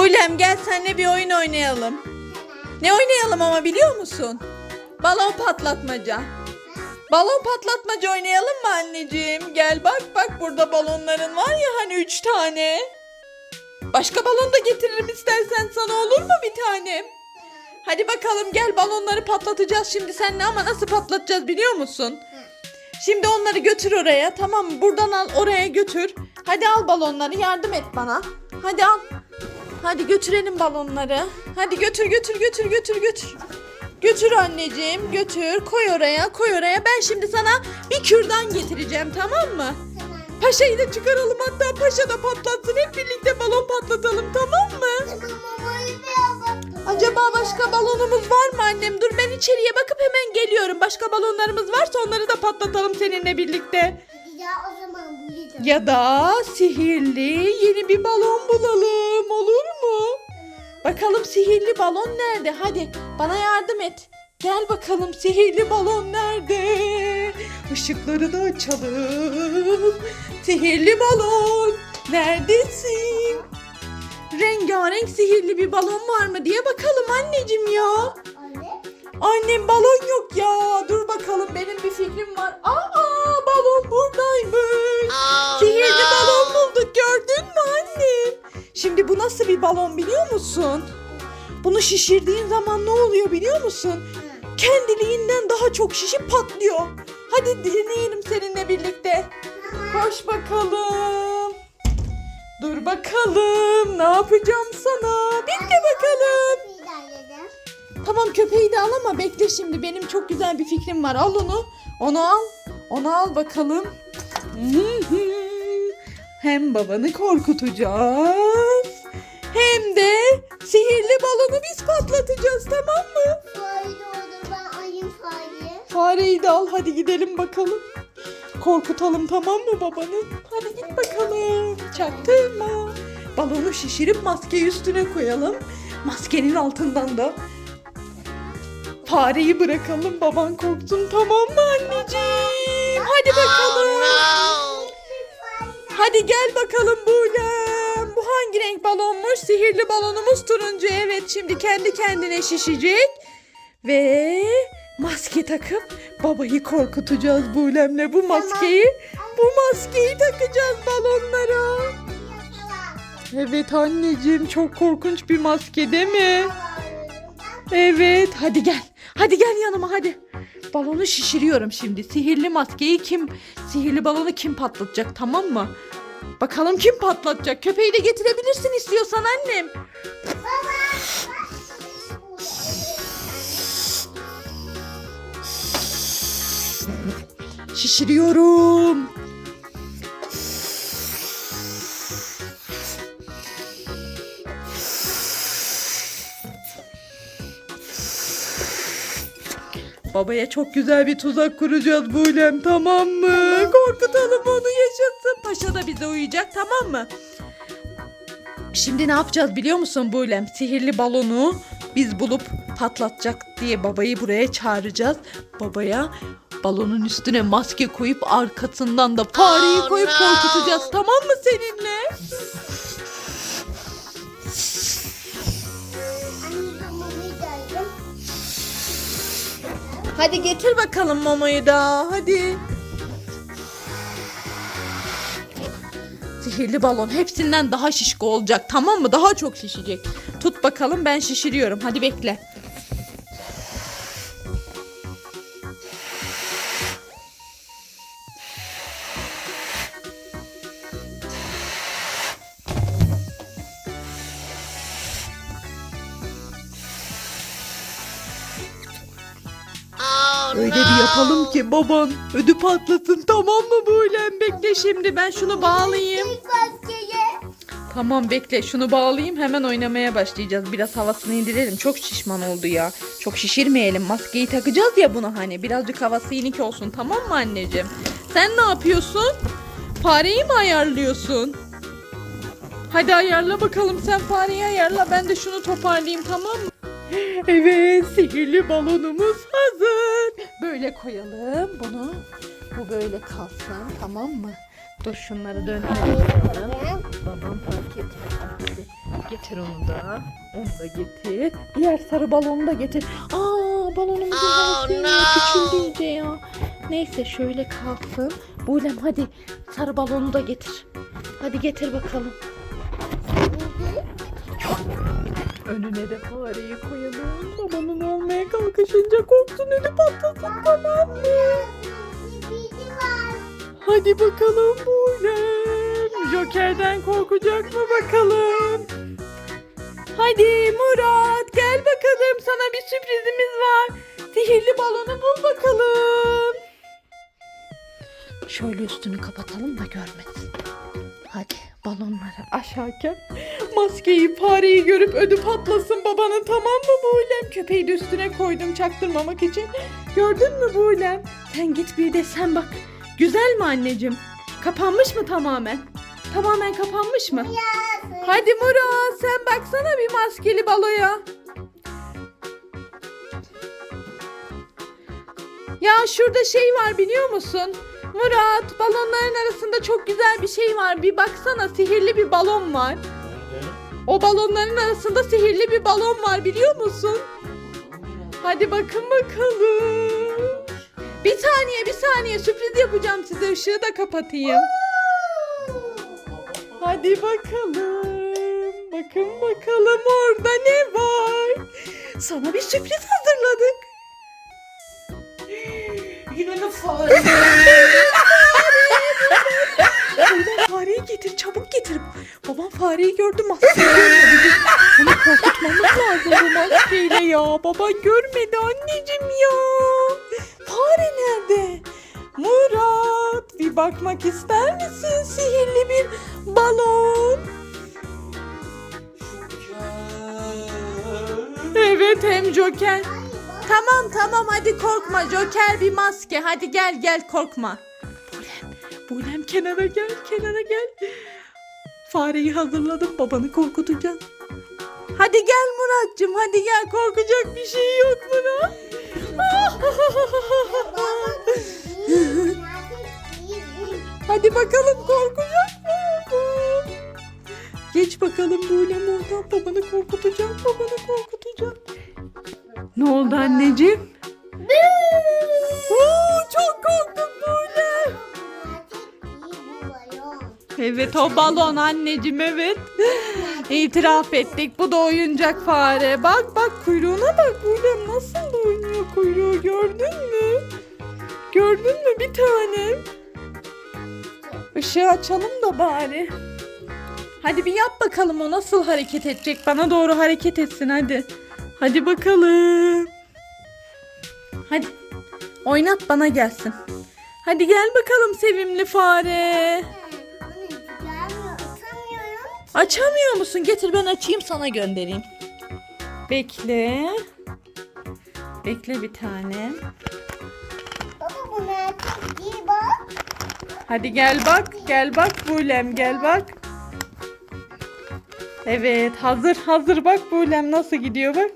Buylem gel seninle bir oyun oynayalım. Ne oynayalım ama biliyor musun? Balon patlatmaca. Balon patlatmaca oynayalım mı anneciğim? Gel bak bak burada balonların var ya hani üç tane. Başka balon da getiririm istersen sana olur mu bir tane? Hadi bakalım gel balonları patlatacağız şimdi seninle ama nasıl patlatacağız biliyor musun? Şimdi onları götür oraya tamam mı? Buradan al oraya götür. Hadi al balonları yardım et bana. Hadi al. Hadi götürelim balonları. Hadi götür götür götür götür götür. Götür anneciğim götür koy oraya koy oraya. Ben şimdi sana bir kürdan getireceğim tamam mı? Tamam. Paşayı da çıkaralım hatta paşa da patlatsın. Hep birlikte balon patlatalım tamam mı? Tamam Acaba başka balonumuz var mı annem? Dur ben içeriye bakıp hemen geliyorum. Başka balonlarımız varsa onları da patlatalım seninle birlikte. Hadi ya o zaman Ya da sihirli yeni bir balon bulalım olur mu? Bakalım sihirli balon nerede? Hadi bana yardım et. Gel bakalım sihirli balon nerede? Işıkları da açalım. Sihirli balon neredesin? Rengarenk sihirli bir balon var mı diye bakalım anneciğim ya. Anne. Annem balon yok ya. Dur bakalım benim bir fikrim var. Aa balon biliyor musun? Bunu şişirdiğin zaman ne oluyor biliyor musun? Kendiliğinden daha çok şişip patlıyor. Hadi deneyelim seninle birlikte. Koş bakalım. Dur bakalım ne yapacağım sana. Bekle bakalım. Tamam köpeği de al ama bekle şimdi. Benim çok güzel bir fikrim var. Al onu. Onu al. Onu al bakalım. Hem babanı korkutacağız. Hem de sihirli balonu biz patlatacağız tamam mı? Fare olur ben ayım fare. Fareyi de al hadi gidelim bakalım. Korkutalım tamam mı babanı? Hadi git bakalım. Çaktırma. Balonu şişirip maskeyi üstüne koyalım. Maskenin altından da fareyi bırakalım. Baban korksun tamam mı anneciğim? Hadi bakalım. Hadi gel bakalım Buğlem. Hangi renk balonmuş? Sihirli balonumuz turuncu. Evet şimdi kendi kendine şişecek. Ve maske takıp babayı korkutacağız Buğlem'le bu maskeyi. Bu maskeyi takacağız balonlara. Evet anneciğim çok korkunç bir maske değil mi? Evet hadi gel. Hadi gel yanıma hadi. Balonu şişiriyorum şimdi. Sihirli maskeyi kim, sihirli balonu kim patlatacak tamam mı? Bakalım kim patlatacak? Köpeği de getirebilirsin istiyorsan annem. Şişiriyorum. Babaya çok güzel bir tuzak kuracağız Bulem tamam mı? Korkutalım onu yaşasın. Paşa da bize uyuyacak tamam mı? Şimdi ne yapacağız biliyor musun Bulem? Sihirli balonu biz bulup patlatacak diye babayı buraya çağıracağız. Babaya balonun üstüne maske koyup arkasından da fareyi koyup korkutacağız tamam mı seninle? Hadi getir bakalım mamayı da hadi. Sihirli balon hepsinden daha şişko olacak tamam mı? Daha çok şişecek. Tut bakalım ben şişiriyorum. Hadi bekle. Öyle bir yapalım ki baban ödü patlasın tamam mı Buğlem? Bekle şimdi ben şunu bağlayayım. Tamam bekle şunu bağlayayım hemen oynamaya başlayacağız. Biraz havasını indirelim. Çok şişman oldu ya. Çok şişirmeyelim. Maskeyi takacağız ya buna hani. Birazcık havası inik olsun tamam mı anneciğim? Sen ne yapıyorsun? Fareyi mi ayarlıyorsun? Hadi ayarla bakalım sen fareyi ayarla. Ben de şunu toparlayayım tamam mı? Evet sihirli balonumuz hazır. Böyle koyalım bunu. Bu böyle kalsın tamam mı? Dur şunları döndürelim. Babam fark etmez. Hadi getir onu da. Onu da getir. Diğer sarı balonu da getir. Aa balonumuzun oh, küçüldü iyice ya. Neyse şöyle kalsın. Buylem hadi sarı balonu da getir. Hadi getir bakalım. Önüne de fareyi koyalım. Babanın almaya kalkışınca korksun ödü patlasın tamam mı? Hadi bakalım Buylem. Joker'den korkacak mı bakalım? Hadi Murat gel bakalım sana bir sürprizimiz var. Sihirli balonu bul bakalım. Şöyle üstünü kapatalım da görmesin. Hadi balonları aşağıken maskeyi fareyi görüp ödü patlasın babanın tamam mı Buğlem? Köpeği de üstüne koydum çaktırmamak için. Gördün mü Buğlem? Sen git bir de sen bak. Güzel mi anneciğim? Kapanmış mı tamamen? Tamamen kapanmış mı? Hadi Murat sen baksana bir maskeli baloya. Ya şurada şey var biliyor musun? Murat balonların arasında çok güzel bir şey var. Bir baksana sihirli bir balon var. O balonların arasında sihirli bir balon var biliyor musun? Hadi bakın bakalım. Bir saniye bir saniye sürpriz yapacağım size ışığı da kapatayım. Hadi bakalım. Bakın bakalım orada ne var. Sana bir sürpriz hazırladık. Yine mi fare? Babam fareyi gördü maskeyi. Onu korkutmamız lazım bu maskeyle ya. Baba görmedi anneciğim ya. Fare nerede? Murat bir bakmak ister misin sihirli bir balon? Evet hem Joker. Tamam tamam hadi korkma Joker bir maske. Hadi gel gel korkma. Bulem, Bulem kenara gel kenara gel. Fareyi hazırladım babanı korkutacağım. Hadi gel Muratcığım hadi gel korkacak bir şey yok Murat. hadi bakalım Evet o balon anneciğim evet. İtiraf ettik bu da oyuncak fare. Bak bak kuyruğuna bak Bulem nasıl da oynuyor kuyruğu gördün mü? Gördün mü bir tanem? Işığı açalım da bari. Hadi bir yap bakalım o nasıl hareket edecek. Bana doğru hareket etsin hadi. Hadi bakalım. Hadi oynat bana gelsin. Hadi gel bakalım sevimli fare. Açamıyor musun? Getir ben açayım sana göndereyim. Bekle. Bekle bir tane. Baba bu erkek değil bak. Hadi gel bak. Gel bak Bulem gel bak. Evet hazır hazır bak Bulem nasıl gidiyor bak.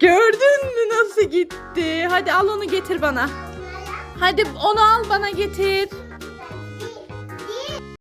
Gördün mü nasıl gitti? Hadi al onu getir bana. Hadi onu al bana getir.